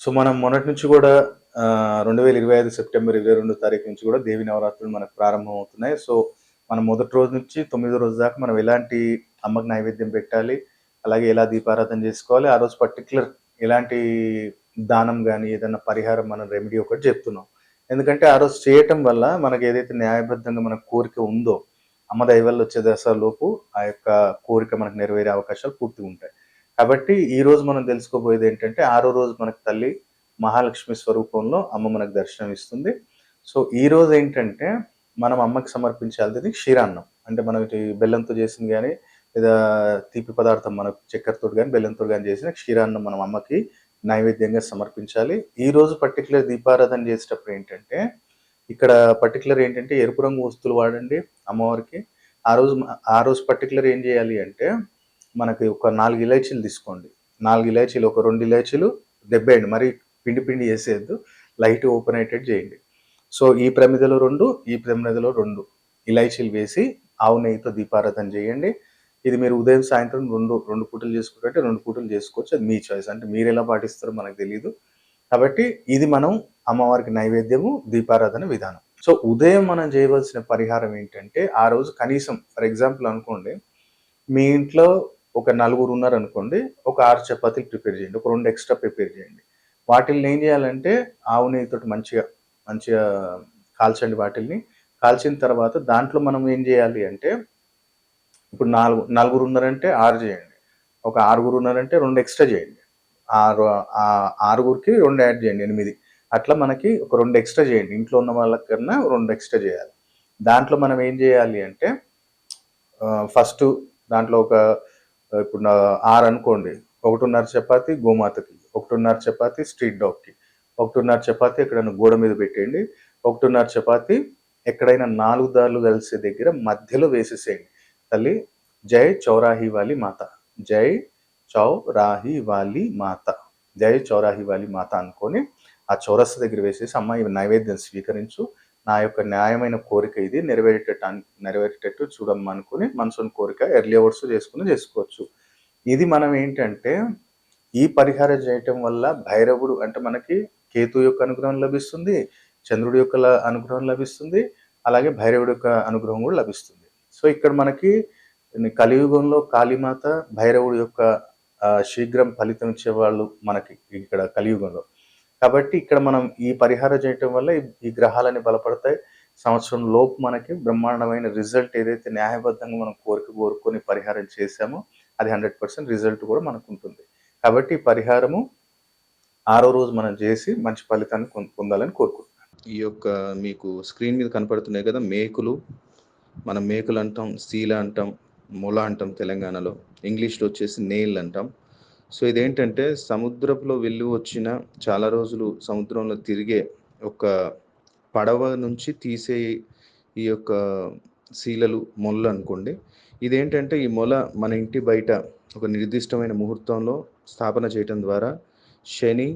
So మనం మొన్నటి నుంచి కూడా రెండు వేల ఇరవై ఐదు సెప్టెంబర్ ఇరవై రెండు తారీఖు నుంచి కూడా దేవి నవరాత్రులు మనకు ప్రారంభం అవుతున్నాయి సో మనం మొదటి రోజు నుంచి తొమ్మిదో రోజు దాకా మనం ఎలాంటి అమ్మకి నైవేద్యం పెట్టాలి అలాగే ఎలా దీపారాధన చేసుకోవాలి ఆ రోజు పర్టికులర్ ఎలాంటి దానం కానీ ఏదైనా పరిహారం మనం రెమెడీ ఒకటి చెప్తున్నాం. ఎందుకంటే ఆ రోజు చేయటం వల్ల మనకి ఏదైతే న్యాయబద్ధంగా మన కోరిక ఉందో అమ్మ దైవల్లో వచ్చే దశలోపు ఆ యొక్క కోరిక మనకు నెరవేరే అవకాశాలు పూర్తిగా ఉంటాయి. కాబట్టి ఈ రోజు మనం తెలుసుకోబోయేది ఏంటంటే ఆరో రోజు మనకు తల్లి మహాలక్ష్మి స్వరూపంలో అమ్మ మనకు దర్శనం ఇస్తుంది. సో ఈ రోజు ఏంటంటే మనం అమ్మకి సమర్పించాల్సింది క్షీరాన్నం. అంటే మనకి బెల్లంతో చేసింది కానీ లేదా తీపి పదార్థం మనకు చక్కెరతో కానీ బెల్లంతో కానీ చేసిన క్షీరాన్నం మనం అమ్మకి నైవేద్యంగా సమర్పించాలి. ఈ రోజు పర్టికులర్ దీపారాధన చేసేటప్పుడు ఏంటంటే ఇక్కడ పర్టికులర్ ఏంటంటే ఎరుపు రంగు వస్తువులు వాడండి అమ్మవారికి. ఆ రోజు ఆ రోజు పర్టికులర్ ఏం చేయాలి అంటే మనకి ఒక నాలుగు ఇలాచీలు తీసుకోండి. నాలుగు ఇలాచీలు ఒక రెండు ఇలాచీలు దెబ్బేయండి. మరి పిండి పిండి వేసేయద్దు లైట్ ఓపెన్ అయ్యేటట్టు చేయండి. సో ఈ ప్రమిదలో రెండు ఈ ప్రమిదలో రెండు ఇలాచీలు వేసి ఆవు నెయ్యితో దీపారాధన చేయండి. ఇది మీరు ఉదయం సాయంత్రం రెండు రెండు పూటలు చేసుకుంటే రెండు పూటలు చేసుకోవచ్చు. అది మీ చాయిస్ అంటే మీరు ఎలా పాటిస్తారో మనకు తెలియదు కాబట్టి ఇది మనం అమ్మవారికి నైవేద్యము దీపారాధన విధానం. సో ఉదయం మనం చేయవలసిన పరిహారం ఏంటంటే ఆ రోజు కనీసం ఫర్ ఎగ్జాంపుల్ అనుకోండి మీ ఇంట్లో ఒక నలుగురు ఉన్నారు అనుకోండి ఒక ఆరు చపాతీలు ప్రిపేర్ చేయండి ఒక రెండు ఎక్స్ట్రా ప్రిపేర్ చేయండి. వాటిల్ని ఏం చేయాలంటే ఆవు నెయ్యితో మంచిగా మంచిగా కాల్చండి వాటిల్ని. కాల్చిన తర్వాత దాంట్లో మనం ఏం చేయాలి అంటే ఇప్పుడు నాలుగు నలుగురు ఉన్నారంటే ఆరు చేయండి. ఒక ఆరుగురు ఉన్నారంటే రెండు ఎక్స్ట్రా చేయండి. ఆరు ఆరుగురికి రెండు యాడ్ చేయండి ఎనిమిది. అట్లా మనకి ఒక రెండు ఎక్స్ట్రా చేయండి. ఇంట్లో ఉన్న వాళ్ళకన్నా రెండు ఎక్స్ట్రా చేయాలి. దాంట్లో మనం ఏం చేయాలి అంటే ఫస్ట్ దాంట్లో ఒక ఇప్పుడు ఆరు అనుకోండి. ఒకటిన్నర చపాతి గోమాతకి ఒకటిన్నర చపాతి స్ట్రీట్ డాగ్కి ఒకటిన్నర చపాతి ఎక్కడైనా గోడ మీద పెట్టేయండి. ఒకటిన్నర చపాతి ఎక్కడైనా నాలుగు దారులు కలిసే దగ్గర మధ్యలో వేసేసేయండి. తల్లి జై చౌరాహి వాలి మాత జై చౌరాహి వాలి మాత జై చౌరాహి వాలి మాత అనుకొని ఆ చౌరస్సు దగ్గర వేసేసి అమ్మ నైవేద్యం స్వీకరించు నా యొక్క న్యాయమైన కోరిక ఇది. నెరవేరేటట్టు నెరవేరేటట్టు చూడమ్మా అనుకుని మనసుని కోరిక ఎర్లీ అవర్స్ చేసుకుని చేసుకోవచ్చు. ఇది మనం ఏంటంటే ఈ పరిహారం చేయటం వల్ల భైరవుడు అంటే మనకి కేతు యొక్క అనుగ్రహం లభిస్తుంది చంద్రుడి యొక్క అనుగ్రహం లభిస్తుంది అలాగే భైరవుడి యొక్క అనుగ్రహం కూడా లభిస్తుంది. సో ఇక్కడ మనకి కలియుగంలో కాళీమాత భైరవుడి యొక్క శీఘ్రం ఫలితం ఇచ్చే వాళ్ళు మనకి ఇక్కడ కలియుగంలో. కాబట్టి ఇక్కడ మనం ఈ పరిహారం చేయటం వల్ల ఈ గ్రహాలని బలపడతాయి. సంవత్సరం లోపు మనకి బ్రహ్మాండమైన రిజల్ట్ ఏదైతే న్యాయబద్ధంగా మనం కోరిక కోరుకొని పరిహారం చేశామో అది హండ్రెడ్ పర్సెంట్ రిజల్ట్ కూడా మనకు ఉంటుంది. కాబట్టి ఈ పరిహారము ఆరో రోజు మనం చేసి మంచి ఫలితాన్ని పొందాలని కోరుకుంటున్నాను. ఈ యొక్క మీకు స్క్రీన్ మీద కనపడుతున్నాయి కదా మేకులు. మనం మేకులు అంటాం సీల అంటాం మొల అంటాం తెలంగాణలో. ఇంగ్లీష్లో వచ్చేసి నేల్ అంటాం. సో ఇదేంటంటే సముద్రంలో వెళ్ళి వచ్చిన చాలా రోజులు సముద్రంలో తిరిగే ఒక పడవ నుంచి తీసే ఈ యొక్క శీలలు మొల్ల అనుకోండి. ఇదేంటంటే ఈ మొల మన ఇంటి బయట ఒక నిర్దిష్టమైన ముహూర్తంలో స్థాపన చేయటం ద్వారా శని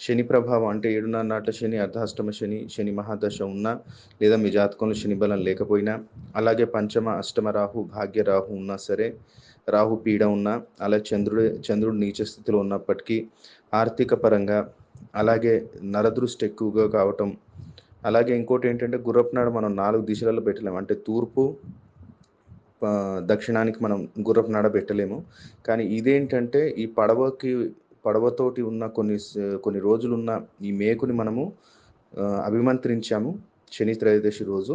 శని ప్రభావం అంటే ఏడున్నర నాట శని అర్ధాష్టమ శని శని మహాదశ ఉన్నా లేదా మీ జాతకంలో శని బలం లేకపోయినా అలాగే పంచమ అష్టమ రాహు భాగ్య రాహు ఉన్నా సరే రాహు పీడ ఉన్నా అలా చంద్రుడు చంద్రుడు నీచ స్థితిలో ఉన్నప్పటికీ ఆర్థిక పరంగా అలాగే నరదృష్టి ఎక్కువగా కావటం. అలాగే ఇంకోటి ఏంటంటే గుర్రపునాడు మనం నాలుగు దిశలలో పెట్టలేము. అంటే తూర్పు దక్షిణానికి మనం గుర్రపునాడ పెట్టలేము. కానీ ఇదేంటంటే ఈ పడవకి పడవతోటి ఉన్న కొన్ని కొన్ని రోజులున్న ఈ మేకుని మనము అభిమంత్రించాము. శని త్రయోదశి రోజు.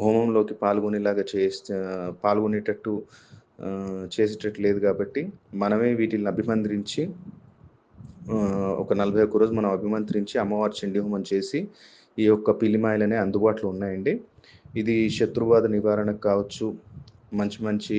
హోమంలోకి పాల్గొనేలాగా చేస్తే పాల్గొనేటట్టు చేసేటట్టు లేదు కాబట్టి మనమే వీటిని అభిమంత్రించి ఒక నలభై ఒక్క రోజు మనం అభిమంత్రించి అమ్మవారి చండీ హోమం చేసి ఈ యొక్క పిల్లిమాయలనే అందుబాటులో ఉన్నాయండి. ఇది శత్రుబాధ నివారణకు కావచ్చు మంచి మంచి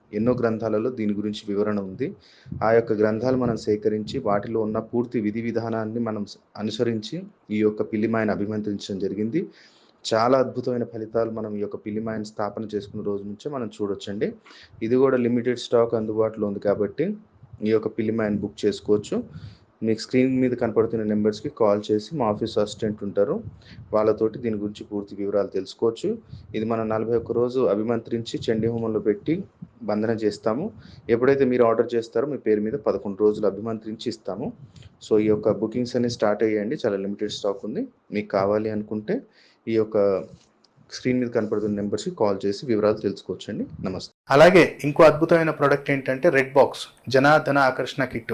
ఎన్నో గ్రంథాలలో దీని గురించి వివరణ ఉంది. ఆ యొక్క గ్రంథాలు మనం సేకరించి వాటిలో ఉన్న పూర్తి విధి విధానాన్ని మనం అనుసరించి ఈ యొక్క పిల్లిమాయను అభిమంత్రించడం జరిగింది. చాలా అద్భుతమైన ఫలితాలు మనం ఈ యొక్క పిల్లిమాయను స్థాపన చేసుకున్న రోజు నుంచే మనం చూడొచ్చండి. ఇది కూడా లిమిటెడ్ స్టాక్ అందుబాటులో ఉంది కాబట్టి ఈ యొక్క పిల్లిమాయను బుక్ చేసుకోవచ్చు. మీకు స్క్రీన్ మీద కనపడుతున్న నెంబర్స్కి కాల్ చేసి మా ఆఫీస్ అసిస్టెంట్ ఉంటారు. వాళ్ళతోటి దీని గురించి పూర్తి వివరాలు తెలుసుకోవచ్చు. ఇది మనం నలభై ఒక్క రోజు అభిమంత్రించి చండీ హోమంలో పెట్టి బంధన చేస్తాము. ఎప్పుడైతే మీరు ఆర్డర్ చేస్తారో మీ పేరు మీద పదకొండు రోజులు అభిమంత్రించి ఇస్తాము. సో ఈ యొక్క బుకింగ్స్ అనేవి స్టార్ట్ అయ్యాయండి. చాలా లిమిటెడ్ స్టాక్ ఉంది. మీకు కావాలి అనుకుంటే ఈ యొక్క స్క్రీన్ మీద కనపడుతున్న నెంబర్స్కి కాల్ చేసి వివరాలు తెలుసుకోవచ్చండి. నమస్తే. అలాగే ఇంకో అద్భుతమైన ప్రోడక్ట్ ఏంటంటే రెడ్ బాక్స్ జనాధన ఆకర్షణ కిట్